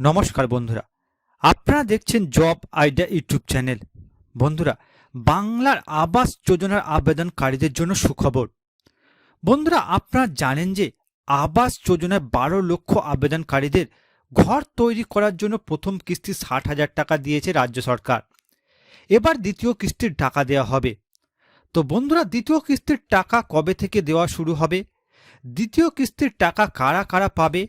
নমস্কার বন্ধুরা। আপনারা দেখছেন জব আইডিয়া ইউটিউব চ্যানেল। বন্ধুরা, বাংলার আবাস যোজনার আবেদনকারীদের জন্য সুখবর। বন্ধুরা, আপনারা জানেন যে আবাস যোজনায় বারো লক্ষ আবেদনকারীদের ঘর তৈরি করার জন্য প্রথম কিস্তি ষাট হাজার টাকা দিয়েছে রাজ্য সরকার। এবার দ্বিতীয় কিস্তির টাকা দেওয়া হবে। তো বন্ধুরা, দ্বিতীয় কিস্তির টাকা কবে থেকে দেওয়া শুরু হবে? দ্বিতীয় কিস্তির টাকা কারা কারা পাবে?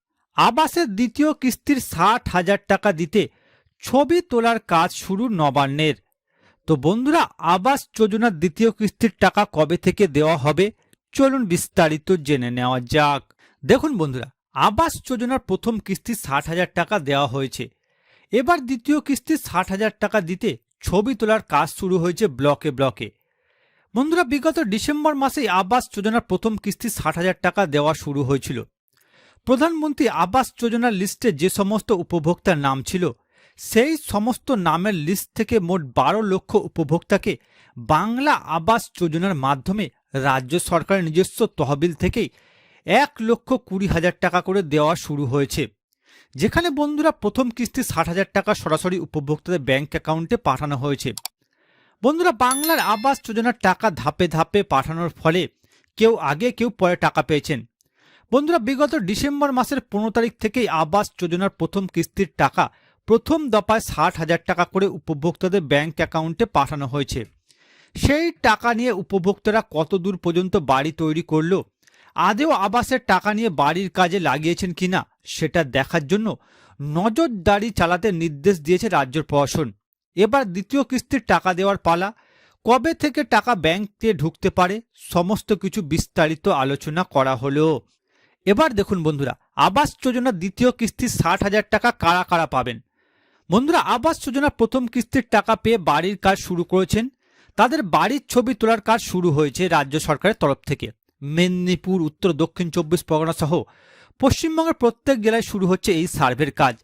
আবাসের দ্বিতীয় কিস্তির ষাট হাজার টাকা দিতে ছবি তোলার কাজ শুরু নবান্নের। তো বন্ধুরা, আবাস যোজনার দ্বিতীয় কিস্তির টাকা কবে থেকে দেওয়া হবে? চলুন বিস্তারিত জেনে নেওয়া যাক। দেখুন বন্ধুরা, আবাস যোজনার প্রথম কিস্তি ষাট হাজার টাকা দেওয়া হয়েছে। এবার দ্বিতীয় কিস্তি ষাট হাজার টাকা দিতে ছবি তোলার কাজ শুরু হয়েছে ব্লকে ব্লকে। বন্ধুরা, বিগত ডিসেম্বর মাসে আবাস যোজনার প্রথম কিস্তি ষাট হাজার টাকা দেওয়া শুরু হয়েছিল। প্রধানমন্ত্রী আবাস যোজনার লিস্টে যে সমস্ত উপভোক্তার নাম ছিল, সেই সমস্ত নামের লিস্ট থেকে মোট বারো লক্ষ উপভোক্তাকে বাংলা আবাস যোজনার মাধ্যমে রাজ্য সরকারের নিজস্ব তহবিল থেকেই এক লক্ষ কুড়ি হাজার টাকা করে দেওয়া শুরু হয়েছে, যেখানে বন্ধুরা প্রথম কিস্তি ষাট হাজার টাকা সরাসরি উপভোক্তাদের ব্যাংক অ্যাকাউন্টে পাঠানো হয়েছে। বন্ধুরা, বাংলার আবাস যোজনার টাকা ধাপে ধাপে পাঠানোর ফলে কেউ আগে কেউ পরে টাকা পেয়েছেন। বন্ধুরা, বিগত ডিসেম্বর মাসের পনেরো তারিখ থেকেই আবাস যোজনার প্রথম কিস্তির টাকা প্রথম দফায় ষাট হাজার টাকা করে উপভোক্তাদের ব্যাংক অ্যাকাউন্টে পাঠানো হয়েছে। সেই টাকা নিয়ে উপভোক্তারা কত দূর পর্যন্ত বাড়ি তৈরি করল, আদেও আবাসের টাকা নিয়ে বাড়ির কাজে লাগিয়েছেন কিনা, সেটা দেখার জন্য নজরদারি চালাতে নির্দেশ দিয়েছে রাজ্য প্রশাসন। এবার দ্বিতীয় কিস্তির টাকা দেওয়ার পালা, কবে থেকে টাকা ব্যাংকে ঢুকতে পারে, সমস্ত কিছু বিস্তারিত আলোচনা করা হলো। এবার দেখুন বন্ধুরা, আবাস যোজনার দ্বিতীয় কিস্তি ষাট হাজার টাকা কারা কারা পাবেন? বন্ধুরা, আবাস যোজনার প্রথম কিস্তির টাকা পেয়ে বাড়ির কাজ শুরু করেছেন। তাদের বাড়ির ছবি তোলার কাজ শুরু হয়েছে রাজ্য সরকারের তরফ থেকে। মেদিনীপুর, উত্তর, দক্ষিণ চব্বিশ পরগনা সহ পশ্চিমবঙ্গের প্রত্যেক জেলায় শুরু হচ্ছে এই সার্ভের কাজ।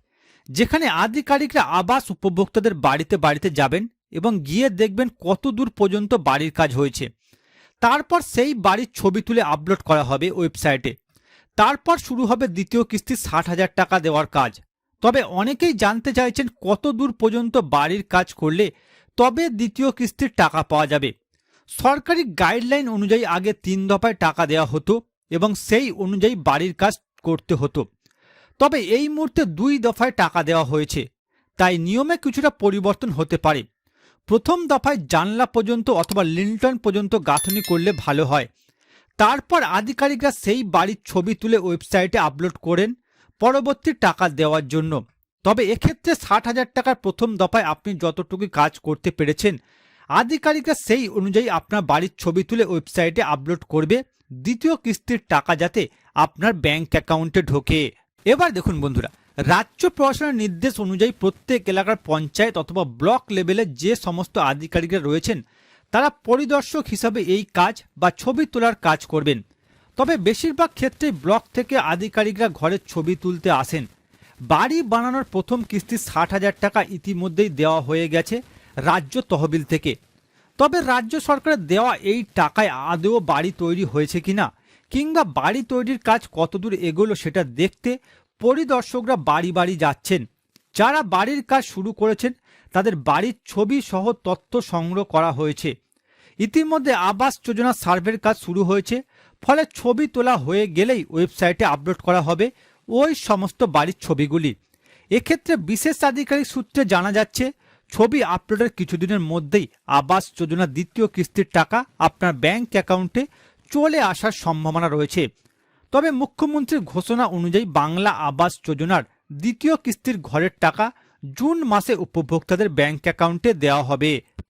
যেখানে আধিকারিকরা আবাস উপভোক্তাদের বাড়িতে বাড়িতে যাবেন এবং গিয়ে দেখবেন কত দূর পর্যন্ত বাড়ির কাজ হয়েছে। তারপর সেই বাড়ির ছবি তুলে আপলোড করা হবে ওয়েবসাইটে। তারপর শুরু হবে দ্বিতীয় কিস্তি ষাট হাজার টাকা দেওয়ার কাজ। তবে অনেকেই জানতে চাইছেন কত দূর পর্যন্ত বাড়ির কাজ করলে তবে দ্বিতীয় কিস্তির টাকা পাওয়া যাবে। সরকারি গাইডলাইন অনুযায়ী আগে তিন দফায় টাকা দেওয়া হতো এবং সেই অনুযায়ী বাড়ির কাজ করতে হতো। তবে এই মুহূর্তে দুই দফায় টাকা দেওয়া হয়েছে। তাই নিয়মে কিছুটা পরিবর্তন হতে পারে। প্রথম দফায় জানলা পর্যন্ত অথবা লিন্টন পর্যন্ত গাঁথনি করলে ভালো হয়। তারপর আধিকারিকরা সেই বাড়ির ছবি তুলে ওয়েবসাইটে আপলোড করেন পরবর্তী টাকা দেওয়ার জন্য। তবে এক্ষেত্রে ষাট হাজার টাকার প্রথম দফায় আপনি যতটুকু কাজ করতে পেরেছেন, আধিকারিকরা সেই অনুযায়ী আপনার বাড়ির ছবি তুলে ওয়েবসাইটে আপলোড করবে দ্বিতীয় কিস্তির টাকা যাতে আপনার ব্যাংক অ্যাকাউন্টে ঢোকে। এবার দেখুন বন্ধুরা, রাজ্য প্রশাসনের নির্দেশ অনুযায়ী প্রত্যেক এলাকার পঞ্চায়েত অথবা ব্লক লেভেলে যে সমস্ত আধিকারিকরা রয়েছেন তারা পরিদর্শক হিসাবে এই কাজ বা ছবি তোলার কাজ করবেন। তবে বেশিরভাগ ক্ষেত্রেই ব্লক থেকে আধিকারিকরা ঘরের ছবি তুলতে আসেন। বাড়ি বানানোর প্রথম কিস্তি ষাট হাজার টাকা ইতিমধ্যেই দেওয়া হয়ে গেছে রাজ্য তহবিল থেকে। তবে রাজ্য সরকারের দেওয়া এই টাকায় আদৌ বাড়ি তৈরি হয়েছে কিনা কিংবা বাড়ি তৈরির কাজ কতদূর এগোলো সেটা দেখতে পরিদর্শকরা বাড়ি বাড়ি যাচ্ছেন। যারা বাড়ির কাজ শুরু করেছেন তাদের বাড়ির ছবি সহ তথ্য সংগ্রহ করা হয়েছে। ইতিমধ্যে আবাস যোজনা সার্ভের কাজ শুরু হয়েছে। ফলে ছবি তোলা হয়ে গেলেই ওয়েবসাইটে আপলোড করা হবে ওই সমস্ত বাড়ির ছবিগুলি। এক্ষেত্রে বিশেষ আধিকারিক সূত্রে জানা যাচ্ছে, ছবি আপলোডের কিছুদিনের মধ্যেই আবাস যোজনার দ্বিতীয় কিস্তির টাকা আপনার ব্যাংক অ্যাকাউন্টে চলে আসার সম্ভাবনা রয়েছে। তবে মুখ্যমন্ত্রীর ঘোষণা অনুযায়ী বাংলা আবাস যোজনার দ্বিতীয় কিস্তির ঘরের টাকা জুন মাসে উপভোক্তাদের ব্যাংক অ্যাকাউন্টে দেওয়া হবে।